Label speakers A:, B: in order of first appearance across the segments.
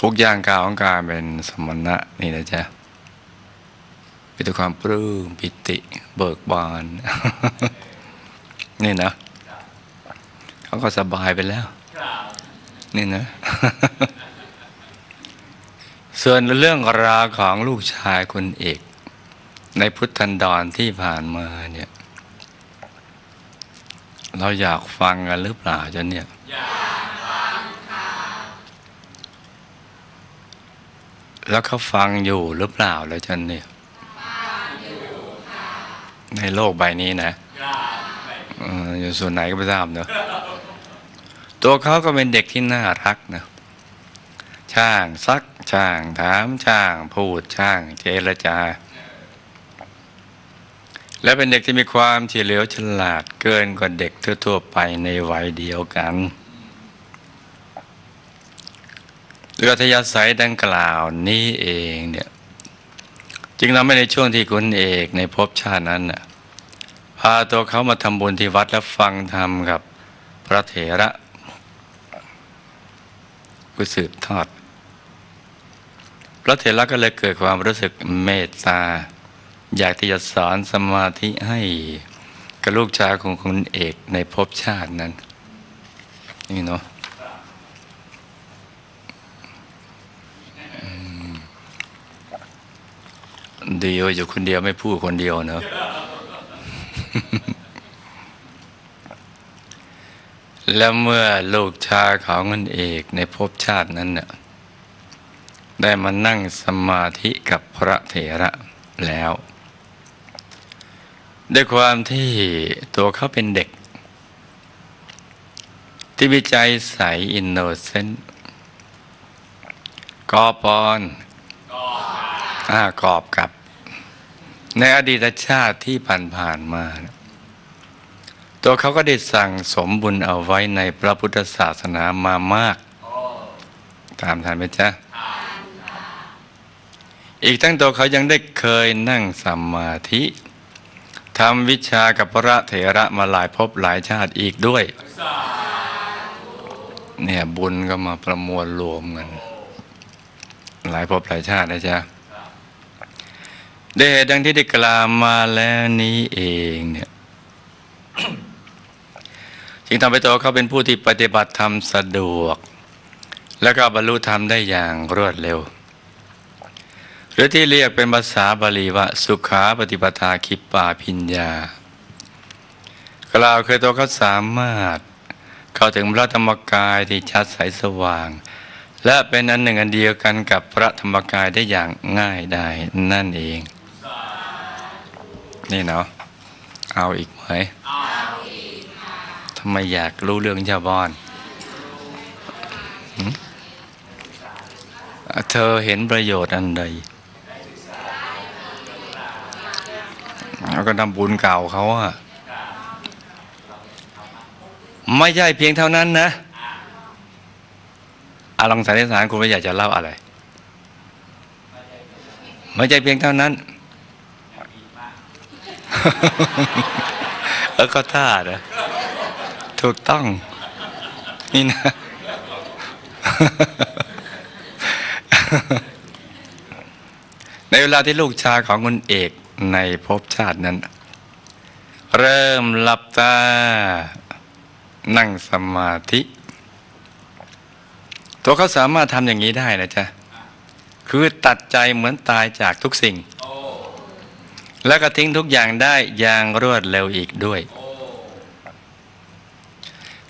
A: ทุกอย่างกาวของการเป็นสมณะนี่นะจ๊ะมีแต่ความปลื้มปิติเบิกบาน นี่นะเขาก็สบายไปแล้ว นี่นะ ส่วนเรื่องราวของลูกชายคุณเอก ในพุทธันดรที่ผ่านมาเนี่ย เราอยากฟังกันหรือเปล่าจ๊ะเนี่ย แล้วเขาฟังอยู่หรือเปล่าแล้วจันเนี่ยในโลกใบนี้นะอออยู่ส่วนไหนก็ไม่ทราบเนอะตัวเขาก็เป็นเด็กที่น่ารักนะช่างซักช่างถามช่าง พูดช่างเจรจา และเป็นเด็กที่มีความเฉลียวฉลาดเกินกว่าเด็กทั่วๆไปในวัยเดียวกัน เรือทยาศัยดังกล่าวนี้เองเนี่ยจึงทำให้ในช่วงที่คุณเอกในภพชาตินั้นน่ะพาตัวเขามาทำบุญที่วัดและฟังธรรมกับพระเถระผู้สืบทอด พระเถระก็เลยเกิดความรู้สึกเมตตา อยากที่จะสอนสมาธิให้กับลูกชายของคุณเอกในภพชาตินั้น นี่เนาะอืม ดีว่าอยู่คนเดียวไม่พูดคนเดียวเนาะแล้วเมื่อลูกชายของคุณเอกในภพชาตินั้นน่ะได้มานั่งสมาธิกับพระเถระแล้ว ด้วยความที่ตัวเขาเป็นเด็ก ที่มีใจใสอินโนเซนต์กอปอน อากอบกับ ในอดีตชาติที่ผ่านๆมา ตัวเขาก็ได้สั่งสมบุญเอาไว้ในพระพุทธศาสนามามาก ตามทันไหมจ๊ะ อีกทั้งตัวเขายังได้เคยนั่งสมาธิทำวิชากับพระเถระมาหลายภพหลายชาติอีกด้วย เนี่ยบุญก็มาประมวลรวมกัน หลายภพหลายชาตินะจ๊ะ ได้เหตุดังที่ได้กล่าวมาแล้วนี้เองเนี่ยจึงทำให้ตัวเขาเป็นผู้ที่ปฏิบัติธรรมสะดวก แล้วก็บรรลุธรรมได้อย่างรวดเร็ว หรือที่เรียกเป็นภาษาบาลีว่าสุขาปฏิปทาคิปปาพิญญากล่าวคือตัวเขาสามารถ เข้าถึงพระธรรมกายที่ชัดใสสว่าง และเป็นอันหนึ่งอันเดียวกันกับพระธรรมกายได้อย่างง่ายได้นั่นเอง นี่เนาะเอาอีกไหมทำไมอยากรู้เรื่องชาวบ้านเธอเห็นประโยชน์อันใดแล้วก็ทำบุญเก่าเขาอะไม่ใช่เพียงเท่านั้นนะอาลองสันนิษฐานคุณว่อยากจะเล่าอะไร ไม่ใช่เพียงเท่านั้น เออก็ท่านะถูกต้อง นี่นะ ในเวลาที่ลูกชายของคุณเอกในภพชาตินั้น เริ่มหลับตา นั่งสมาธิ ตัวเขาสามารถทำอย่างนี้ได้นะจ๊ะ คือตัดใจเหมือนตายจากทุกสิ่ง แล้วก็ทิ้งทุกอย่างได้อย่างรวดเร็วอีกด้วย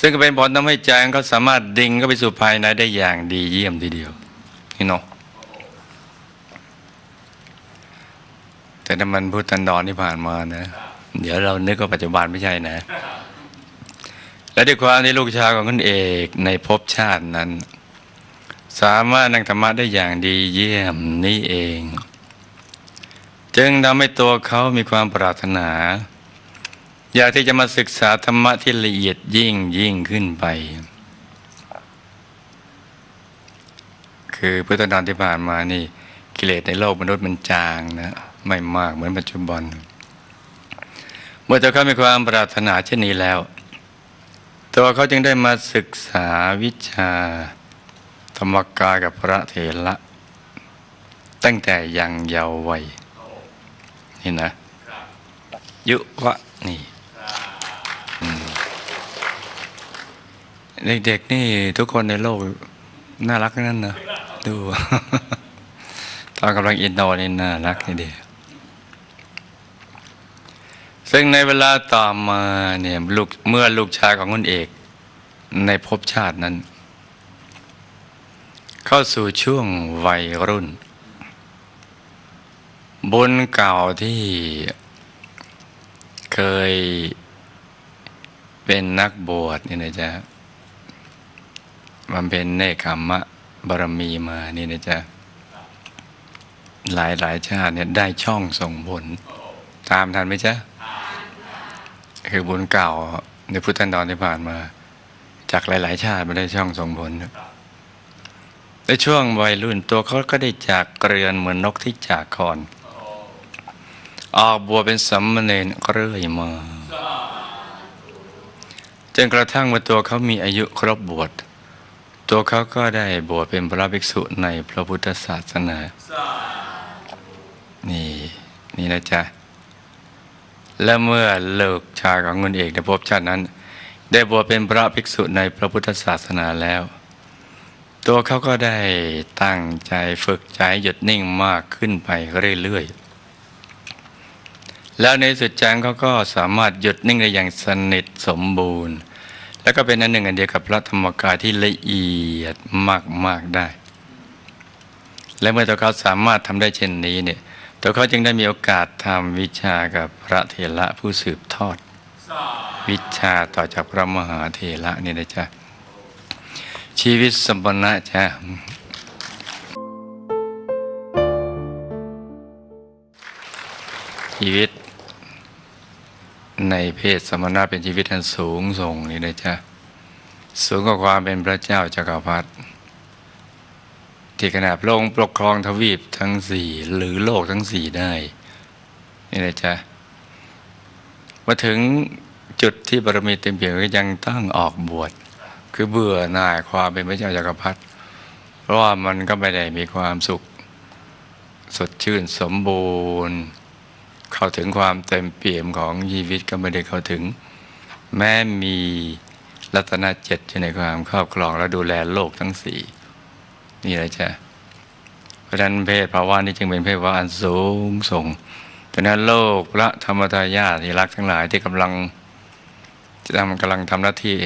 A: ซึ่งก็เป็นผลทำให้ใจเขาสามารถดิ่งเข้าไปสู่ภายในได้อย่างดีเยี่ยมทีเดียวนี่เนาะแต่ถ้ามันพุทธันดรที่ผ่านมานะ เดี๋ยวเรานึกว่าปัจจุบันไม่ใช่นะ และด้วยความที่ลูกชายของคุณเอกในภพชาตินั้น สามารถนั่งธรรมะได้อย่างดีเยี่ยมนี่เอง จึงทำให้ตัวเขามีความปรารถนา อยากที่จะมาศึกษาธรรมะที่ละเอียดยิ่งยิ่งขึ้นไป คือพุทธนานที่ผ่านมานี่ กิเลสในโลกมนุษย์มันจางนะไม่มากเหมือนปัจจุบัน เมื่อตัวเขามีความปรารถนาเช่นนี้แล้ว ตัวเขาจึงได้มาศึกษาวิชา ธรรมกายกับพระเถระตั้งแต่ยังเยาว์วัย นี่นะยุวะนี่อืมเด็กๆนี่ทุกคนในโลกน่ารักทั้งนั่นนะดูตอนกำลังอินโดนี่น่ารักทีเดียวซึ่งในเวลาต่อมาเนี่ยลูกเมื่อลูกชายของคุณเอกในภพชาตินั้น เข้าสู่ช่วงวัยรุ่น บุญเก่าที่เคยเป็นนักบวชนี่นะจ๊ะมันเป็นเนคขมมะบารมีมานี่นะจ๊ะหลายหลายชาติเนี่ยได้ช่องส่งผลตามทันไหมจ๊ะคือบุญเก่าในพุทธันดรที่ผ่านมา จากหลาย ๆ ชาติมาได้ช่องส่งผลในช่วงวัยรุ่นตัวเขาก็ได้จากเกรือนเหมือนนกที่จากคอน ออกบวชเป็นสัมมเนรเรื่อยมาจนกระทั่งเมื่อตัวเขามีอายุครบบวชตัวเขาก็ได้บวชเป็นพระภิกษุในพระพุทธศาสนา นี่นี่นะจ๊ะ และเมื่อเลิกชาของคุณเอกในภพชาตินั้น ได้บวชเป็นพระภิกษุในพระพุทธศาสนาแล้ว ตัวเขาก็ได้ตั้งใจฝึกใจหยุดนิ่งมากขึ้นไปเรื่อยๆ แล้วในสุดแจ้งเขาก็สามารถหยุดนิ่งได้อย่างสนิทสมบูรณ์ แล้วก็เป็นอันหนึ่งอันเดียวกับพระธรรมกายที่ละเอียดมากๆได้ และเมื่อตัวเขาสามารถทำได้เช่นนี้เนี่ยตัวเขาจึงได้มีโอกาสทำวิชากับพระเถระผู้สืบทอด วิชาต่อจากพระมหาเถระนี่นะจ๊ะชีวิตสมบัติจ้ะชีวิต ในเพศสมณะเป็นชีวิตอันสูงส่งนี่นะจ๊ะสูงกว่าความเป็นพระเจ้าจักรพรรดิที่ขนาดพระองค์ปกครองทวีปทั้งสี่หรือโลกทั้งสี่ได้นี่นะจ๊ะมาถึงจุดที่บารมีเต็มเปี่ยมก็ยังต้องออกบวชคือเบื่อหน่ายความเป็นพระเจ้าจักรพรรดิเพราะว่ามันก็ไม่ได้มีความสุข สดชื่นสมบูรณ์ เข้าถึงความเต็มเปี่ยมของชีวิตก็ไม่ได้เข้าถึง แม้มีรัตนเจ็ดอยู่ในความครอบครองและดูแลโลกทั้งสี่นี่แหละจ้ะเพราะฉะนั้นเพศภาวะนี้จึงเป็นเพศภาวะอันสูงส่งเพราะฉะนั้นโลกพระธรรมทายาทที่รักทั้งหลายที่กำลังจะทำกำลังทำหน้าที่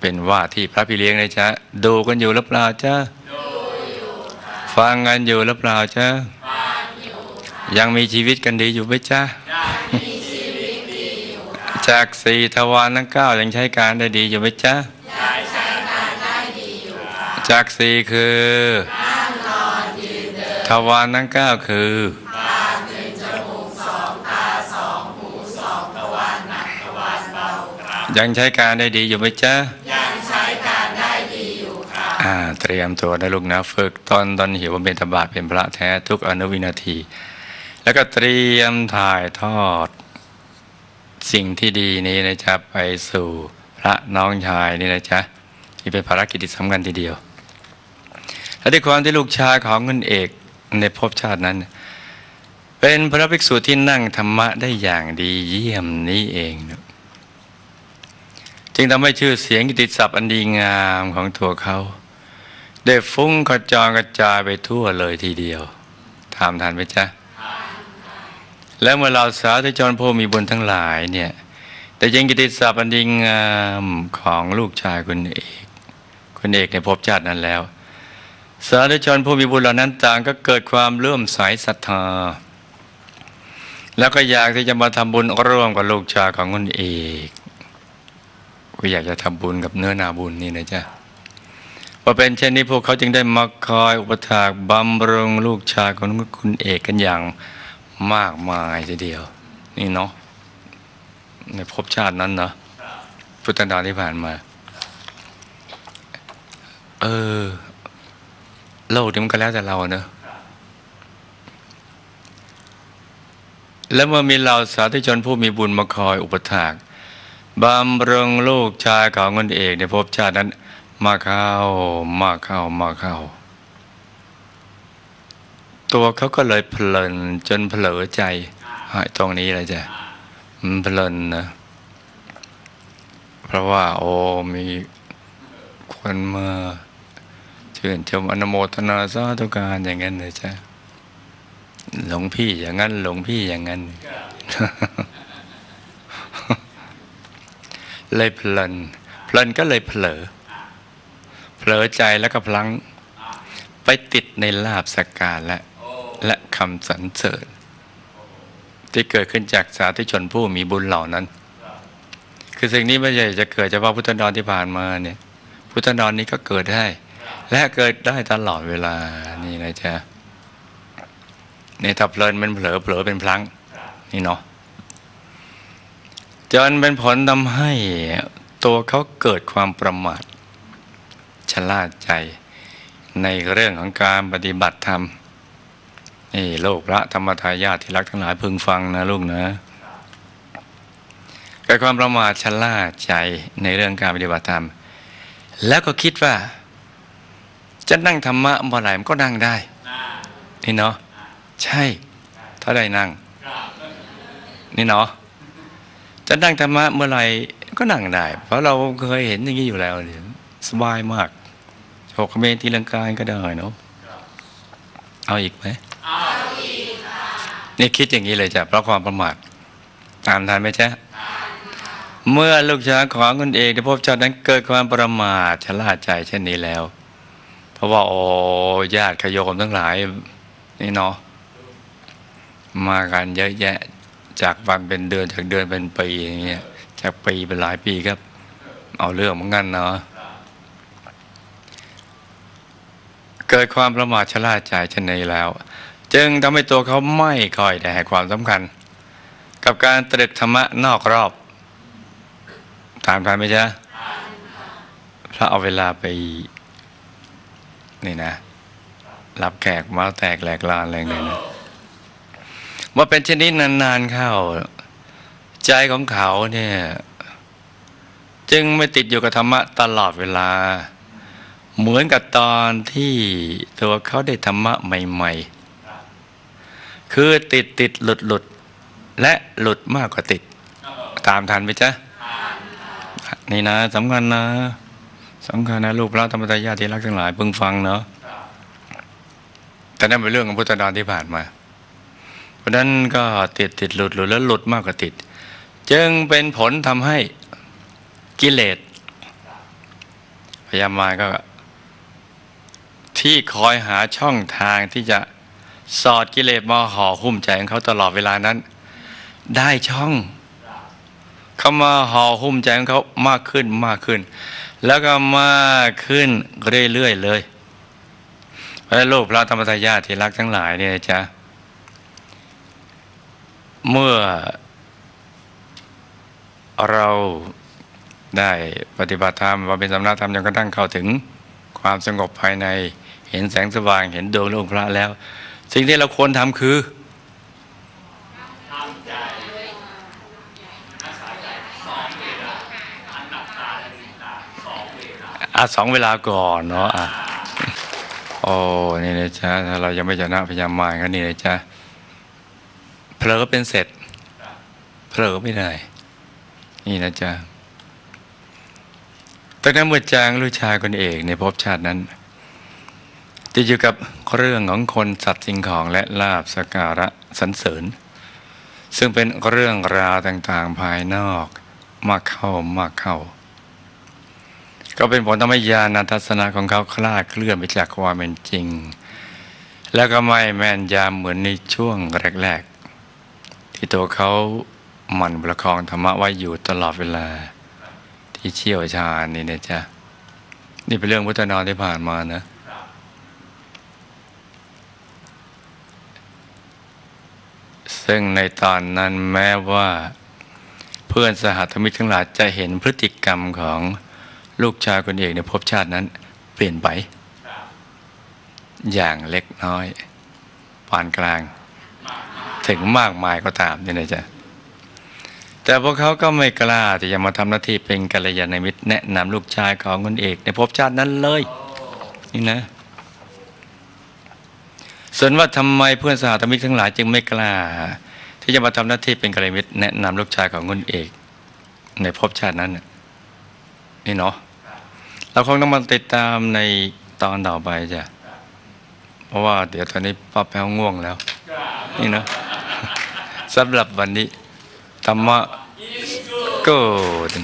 A: เป็นว่าที่พระพี่เลี้ยงเลยจ้ะดูกันอยู่หรือเปล่าจ้ะฟังกันอยู่หรือเปล่าจ้ะ ยังมีชีวิตกันดีอยู่ไหมจ้ะจากสี่ทวารทั้งเก้ายังใช้การได้ดีอยู่ไหมจ๊ะจากสี่คือทวารทั้งเก้าคือยังใช้การได้ดีอยู่ไหมจ๊ะยังใช้การได้ดีอยู่ค่ะอ่า เตรียมตัวนะลูกนะ ฝึกตอนตอนหิวบำเพ็ญตบะเป็นพระแท้ทุกอนุวินาที แล้วก็เตรียมถ่ายทอด สิ่งที่ดีนี้นะจ๊ะไปสู่พระน้องชายนี่นะจ๊ะที่เป็นภารกิจที่สำคัญทีเดียว และด้วยความที่ลูกชายของคุณเอกในภพชาตินั้น เป็นพระภิกษุที่นั่งธรรมะได้อย่างดีเยี่ยมนี้เองนะจึงทำให้ชื่อเสียงกิตติศัพท์อันดีงามของตัวเขา ได้ฟุ้งกระจรกระจายไปทั่วเลยทีเดียวถามทันไหมจ๊ะ แล้วเมื่อเราสาธุชนผู้มีบุญทั้งหลายเนี่ยแต่ยังกิตติศัพท์อันดีงามของลูกชายคุณเอกคุณเอกในภพชาตินั้นแล้ว สาธุชนผู้มีบุญเหล่านั้นต่างก็เกิดความเลื่อมใสศรัทธา แล้วก็อยากที่จะมาทำบุญร่วมกับลูกชายของคุณเอกก็อยากจะทำบุญกับเนื้อนาบุญนี่นะจ๊ะพอเป็นเช่นนี้พวกเขาจึงได้มาคอยอุปถากบำรุงลูกชายของคุณเอกกันอย่าง มากมายทีเดียว นี่เนาะในภพชาตินั้นเนาะพุทธดาที่ผ่านมา เออโลกนี้มันก็แล้วแต่เราเนอะแล้วเมื่อมีเราสาธุชนผู้มีบุญมาคอยอุปถากบำเรุงลูกชายของคนเอกในภพชาตินั้น มาเข้ามาเข้ามาเข้า ตัวเขาก็เลยเพลินจนเผลอใจตรงนี้เลยจ้ะมันเพลินนะ เพราะว่า โอ้มีคนมาชื่นชมอนโมทนาสาธุการอย่างนั้นเลยจ้ะหลวงพี่อย่างนั้นหลวงพี่อย่างนั้น เลยเพลินเพลินก็เลยเผลอ เผลอใจแล้วก็พลัง ไปติดในลาบสกการและ และคำสรรเสริญ ที่เกิดขึ้นจากสาธุชนผู้มีบุญเหล่านั้น คือสิ่งนี้ไม่ใช่จะเกิดเฉพาะพุทธดอนที่ผ่านมาเนี่ย พุทธดอนนี้ก็เกิดได้ และเกิดได้ตลอดเวลานี่นะจ๊ะในถ้าเพลินเป็นเผลอเผลอเป็นพลังนี่เนาะจนเป็นผลทำให้ตัวเขาเกิดความประมาทชะล่าใจในเรื่องของการปฏิบัติธรรม นี่โลกพระธรรมทายาทที่รักทั้งหลายพึงฟังนะลูกนะเกิดความประมาทชะล่าใจในเรื่องการปฏิบัติธรรม แล้วก็คิดว่า จะนั่งธรรมะเมื่อไหร่มันก็นั่งได้ นี่เนาะใช่ ถ้าได้นั่ง นี่เนาะจะนั่งธรรมะเมื่อไหร่ก็นั่งได้ เพราะเราเคยเห็นอย่างนี้อยู่แล้วสบายมากหกเมตรทีลังกายก็ได้เนาะเอาอีกไหม นี่คิดอย่างนี้เลยจ้ะเพราะความประมาทตามทันไหมจ๊ะเมื่อลูกชายของคุณเอกได้พบชาตินั้นเกิดความประมาทชะล่าใจเช่นนี้แล้ว เพราะว่าโอ้ญาติขยโยมทั้งหลาย นี่เนาะมากันเยอะแยะจากวันเป็นเดือนจากเดือนเป็นปีอย่างเงี้ยจากปีเป็นหลายปีครับ เอาเรื่องเหมือนกันเนาะเกิดความประมาทชะล่าใจเช่นนี้แล้ว จึงทำให้ตัวเขาไม่ค่อยได้ให้ความสำคัญ กับการตรึกธรรมะนอกรอบตามทันไหมจ๊ะพระเอาเวลาไป นี่นะ รับแขกมาแตกแหลกลานอะไรงเงี้ยนะว่าเป็นชนิดนานๆเข้า ใจของเขาเนี่ย จึงไม่ติดอยู่กับธรรมะตลอดเวลา เหมือนกับตอนที่ตัวเขาได้ธรรมะใหม่ ๆ คือติดติดหลุดหลุดและหลุดมากกว่าติด ตามทันไหมจ๊ะนี่นะสำคัญนะสำคัญนะลูกพระธรรมทายาทที่รักทั้งหลายเพิ่งฟังเนาะแต่นั่นเป็นเรื่องของพุทธดอนที่ผ่านมา เพราะฉะนั้นก็ติดติดหลุดหลุดแล้วหลุดมากกว่าติด จึงเป็นผลทำให้กิเลสพยายามมาก็ ที่คอยหาช่องทางที่จะ สอดกิเลสมาห่อหุ้มใจของเขาตลอดเวลานั้น ได้ช่องเขามาห่อหุ้มใจของเขามากขึ้นมากขึ้น แล้วก็มากขึ้นเรื่อยๆเลยพระลูกพระธรรมทายาทที่รักทั้งหลายเนี่ยจ๊ะเมื่อเราได้ปฏิบัติธรรมว่าเป็นสำนักธรรมจนกระทั่งเข้าถึงความสงบภายในเห็นแสงสว่างเห็นดวงลูกพระแล้ว สิ่งที่เราควรทำคืออะสองเวลาก่อนเนาะอะโอ้นี่นะจ๊ะถ้าเรายังไม่ชนะพยามมารก็นี่นะจ๊ะเผลอเป็นเสร็จเผลอไม่ได้ นี่นะจ๊ะตอนนั้นเมื่อจางลูกชายคนเอกในภพชาตินั้น จะอยู่กับเรื่องของคนสัตว์สิ่งของและลาบสการะสรรเสริญ ซึ่งเป็นเรื่องราวต่างๆภายนอกมากเข้ามากเข้า ก็เป็นผลทำให้ญาณทัศนะของเขาคลาดเคลื่อนไปจากความเป็นจริง แล้วก็ไม่แม่นยามเหมือนในช่วงแรกๆ ที่ตัวเขาหมั่นประคองธรรมะไว้อยู่ตลอดเวลา ที่เชี่ยวชาญนี่นะจ๊ะนี่เป็นเรื่องพุทธนอนที่ผ่านมานะ ซึ่งในตอนนั้นแม้ว่า เพื่อนสหธรรมิกทั้งหลายจะเห็นพฤติกรรมของลูกชายคนเอกในภพชาตินั้น เปลี่ยนไป อย่างเล็กน้อยปานกลาง ถึงมากมายก็ตามนี่นะจ๊ะแต่พวกเขาก็ไม่กล้าที่จะมาทำหน้าที่เป็นกัลยาณมิตรแนะนำลูกชายของคนเอกในภพชาตินั้นเลย นี่นะ ส่วนว่าทำไมเพื่อนสหธรรมิกทั้งหลายจึงไม่กล้า ที่จะมาทำหน้าที่เป็นกัลยาณมิตรแนะนำลูกชายของคุณเอก ในภพชาตินั้นนี่เนาะเราคงต้องมาติดตามในตอนต่อไปจ้ะเพราะว่าเดี๋ยวตอนนี้ป้าแป้วง่วงแล้ว นี่เนาะสำหรับวันนี้ธรรมะก็ด